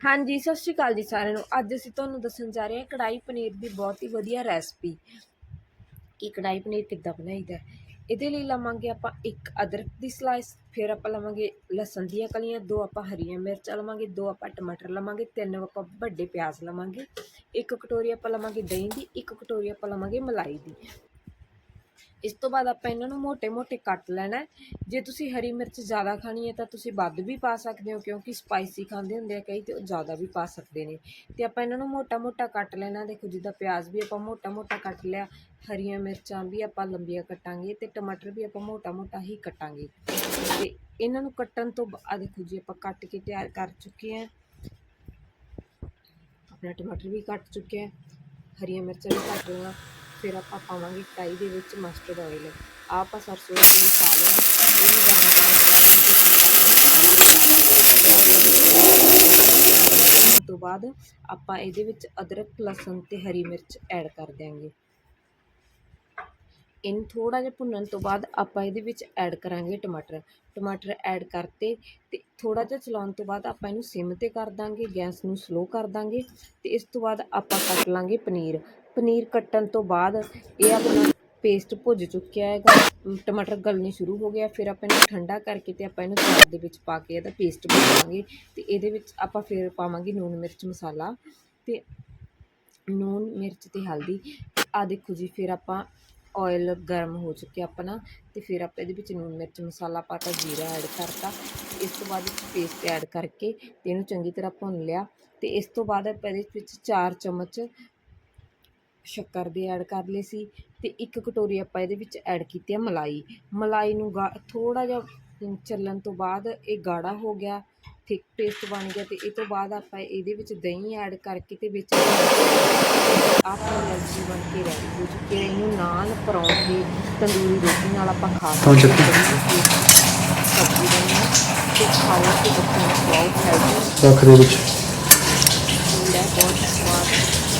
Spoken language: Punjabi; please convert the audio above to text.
ਹਾਂਜੀ, ਸਤਿ ਸ਼੍ਰੀ ਅਕਾਲ ਜੀ ਸਾਰਿਆਂ ਨੂੰ। ਅੱਜ ਅਸੀਂ ਤੁਹਾਨੂੰ ਦੱਸਣ ਜਾ ਰਹੇ ਹਾਂ ਕੜਾਈ ਪਨੀਰ ਦੀ ਬਹੁਤ ਹੀ ਵਧੀਆ ਰੈਸਪੀ ਕਿ ਕੜਾਈ ਪਨੀਰ ਕਿੱਦਾਂ ਬਣਾਈਦਾ ਇਹਦੇ ਲਈ ਲਵਾਂਗੇ ਆਪਾਂ ਇੱਕ ਅਦਰਕ ਦੀ ਸਲਾਈਸ ਫਿਰ ਆਪਾਂ ਲਵਾਂਗੇ ਲਸਣ ਦੀਆਂ ਕਲੀਆਂ, ਦੋ ਆਪਾਂ ਹਰੀਆਂ ਮਿਰਚਾਂ ਲਵਾਂਗੇ, ਦੋ ਆਪਾਂ ਟਮਾਟਰ ਲਵਾਂਗੇ, ਤਿੰਨ ਆਪਾਂ ਵੱਡੇ ਪਿਆਜ਼ ਲਵਾਂਗੇ। ਇੱਕ ਕਟੋਰੀ ਆਪਾਂ ਲਵਾਂਗੇ ਦਹੀਂ ਦੀ, ਇੱਕ ਕਟੋਰੀ ਆਪਾਂ ਲਵਾਂਗੇ ਮਲਾਈ ਦੀ। ਇਸ ਤੋਂ ਬਾਅਦ ਆਪਾਂ ਇਹਨਾਂ ਨੂੰ ਮੋٹے-ਮੋٹے ਕੱਟ ਲੈਣਾ ਜੇ ਤੁਸੀਂ ਹਰੀ ਮਿਰਚ ਜ਼ਿਆਦਾ ਖਾਣੀ ਹੈ ਤਾਂ ਤੁਸੀਂ ਵੱਧ ਵੀ ਪਾ ਸਕਦੇ ਹੋ, ਕਿਉਂਕਿ ਸਪਾਈਸੀ ਖਾਂਦੇ ਹੁੰਦੇ ਆ ਕਈ ਤੇ ਉਹ ਜ਼ਿਆਦਾ ਵੀ ਪਾ ਸਕਦੇ ਨੇ। ਤੇ ਆਪਾਂ ਇਹਨਾਂ ਨੂੰ ਮੋਟਾ-ਮੋਟਾ ਕੱਟ ਲੈਣਾ। ਦੇਖੋ ਜਿੱਦਾਂ ਪਿਆਜ਼ ਵੀ ਆਪਾਂ ਮੋਟਾ-ਮੋਟਾ ਕੱਟ ਲਿਆ, ਹਰੀਆਂ ਮਿਰਚਾਂ ਵੀ ਆਪਾਂ ਲੰਬੀਆਂ ਕੱਟਾਂਗੇ ਤੇ ਟਮਾਟਰ ਵੀ ਆਪਾਂ ਮੋਟਾ-ਮੋਟਾ ਹੀ ਕੱਟਾਂਗੇ। ਤੇ ਇਹਨਾਂ ਨੂੰ ਕੱਟਣ ਤੋਂ ਬਾਅਦ ਦੇਖੋ ਜੀ ਆਪਾਂ ਕੱਟ ਕੇ ਤਿਆਰ ਕਰ ਚੁੱਕੇ ਆ ਆਪਣਾ ਟਮਾਟਰ ਵੀ ਕੱਟ ਚੁੱਕੇ ਆ ਹਰੀਆਂ ਮਿਰਚਾਂ ਵੀ ਕੱਟ ਲਈਆਂ। ਫਿਰ ਆਪਾਂ ਪਾਵਾਂਗੇ ਕੜਾਈ ਦੇ ਵਿੱਚ ਮਸਟਰਡ ਆਇਲ ਆਪਾਂ ਸਰਸੋਂ ਦਾ ਤੇਲ ਪਾ ਲਿਆ। ਇਹ ਗਰਮ ਕਰਨ ਤੋਂ ਬਾਅਦ ਆਪਾਂ ਇਹਦੇ ਵਿੱਚ ਅਦਰਕ, ਲਸਣ ਤੇ ਹਰੀ ਮਿਰਚ ਐਡ ਕਰ ਦਿਆਂਗੇ। ਇਹਨੂੰ ਥੋੜਾ ਜਿਹਾ ਭੁੰਨਣ ਤੋਂ ਬਾਅਦ ਆਪਾਂ ਇਹਦੇ ਵਿੱਚ ਐਡ ਕਰਾਂਗੇ ਟਮਾਟਰ। ਟਮਾਟਰ ਐਡ ਕਰਤੇ ਤੇ ਥੋੜਾ ਜਿਹਾ ਚਲਾਉਣ ਤੋਂ ਬਾਅਦ ਆਪਾਂ ਇਹਨੂੰ ਸਿਮ ਤੇ ਕਰ ਦਾਂਗੇ। ਗੈਸ ਨੂੰ ਸਲੋ ਕਰ ਦਾਂਗੇ ਤੇ ਇਸ ਤੋਂ ਬਾਅਦ ਆਪਾਂ ਕੱਟ ਲਾਂਗੇ ਪਨੀਰ। ਪਨੀਰ ਕੱਟਣ ਤੋਂ ਬਾਅਦ ਇਹ ਆਪਣਾ ਪੇਸਟ ਭੁੱਜ ਚੁੱਕਿਆ ਹੈਗਾ। ਟਮਾਟਰ ਗਲਣੇ ਸ਼ੁਰੂ ਹੋ ਗਿਆ ਫਿਰ ਆਪਾਂ ਇਹਨੂੰ ਠੰਡਾ ਕਰਕੇ ਤੇ ਆਪਾਂ ਇਹਨੂੰ ਚਾਰ ਦੇ ਵਿੱਚ ਪਾ ਕੇ ਇਹਦਾ ਪੇਸਟ ਬਣਾਵਾਂਗੇ। ਤੇ ਇਹਦੇ ਵਿੱਚ ਆਪਾਂ ਫਿਰ ਪਾਵਾਂਗੇ ਨੂਨ ਮਿਰਚ ਮਸਾਲਾ ਤੇ ਨੂਨ ਮਿਰਚ ਤੇ ਹਲਦੀ। ਆ ਦੇਖੋ ਜੀ, ਫਿਰ ਆਪਾਂ ਆਇਲ ਗਰਮ ਹੋ ਚੁੱਕਿਆ ਆਪਣਾ ਤੇ ਫਿਰ ਆਪਾਂ ਇਹਦੇ ਵਿੱਚ ਨੂਨ ਮਿਰਚ ਮਸਾਲਾ ਪਾਤਾ, ਜੀਰਾ ਐਡ ਕਰਤਾ। ਇਸ ਤੋਂ ਬਾਅਦ ਪੇਸਟ ਐਡ ਕਰਕੇ ਤੇ ਇਹਨੂੰ ਚੰਗੀ ਤਰ੍ਹਾਂ ਭੁੰਨ ਲਿਆ। ਤੇ ਇਸ ਤੋਂ ਬਾਅਦ ਆਪਾਂ ਇਹਦੇ ਵਿੱਚ 4 ਚਮਚ ਸ਼ੱਕਰ ਦੇ ਐਡ ਕਰ ਲਏ ਸੀ ਤੇ ਇੱਕ ਕਟੋਰੀ ਆਪਾਂ ਇਹਦੇ ਵਿੱਚ ਐਡ ਕੀਤੀ ਹੈ ਮਲਾਈ। ਮਲਾਈ ਨੂੰ ਥੋੜਾ ਜਿਹਾ ਚੱਲਣ ਤੋਂ ਬਾਅਦ ਇਹ ਗਾੜਾ ਹੋ ਗਿਆ ਥਿਕ ਪੇਸਟ ਬਣ ਗਿਆ ਤੇ ਇਹ ਤੋਂ ਬਾਅਦ ਆਪਾਂ ਇਹਦੇ ਵਿੱਚ ਦਹੀਂ ਐਡ ਕਰਕੇ ਤੇ ਵਿੱਚ ਆਪਣੀ ਲੱਸੀ ਬਣ ਕੇ ਰੈਡੀ ਹੋ ਚੁੱਕੀ ਹੈ। ਇਹਨੂੰ ਨਾਨ ਪਰੌਂਠੇ ਤੰਦੂਰੀ ਰੋਟੀ ਨਾਲ ਆਪਾਂ ਖਾ ਸਕਦੇ। ਹਾਂ। ਸਬਜ਼ੀ ਬਣੀ ਤੇ ਖਾਓ ਤੇ ਬੱਚਿਆਂ ਨੂੰ ਖਵਾਓ ਹੈਲਥੀ ਰੱਖ ਦੇ ਵਿੱਚ।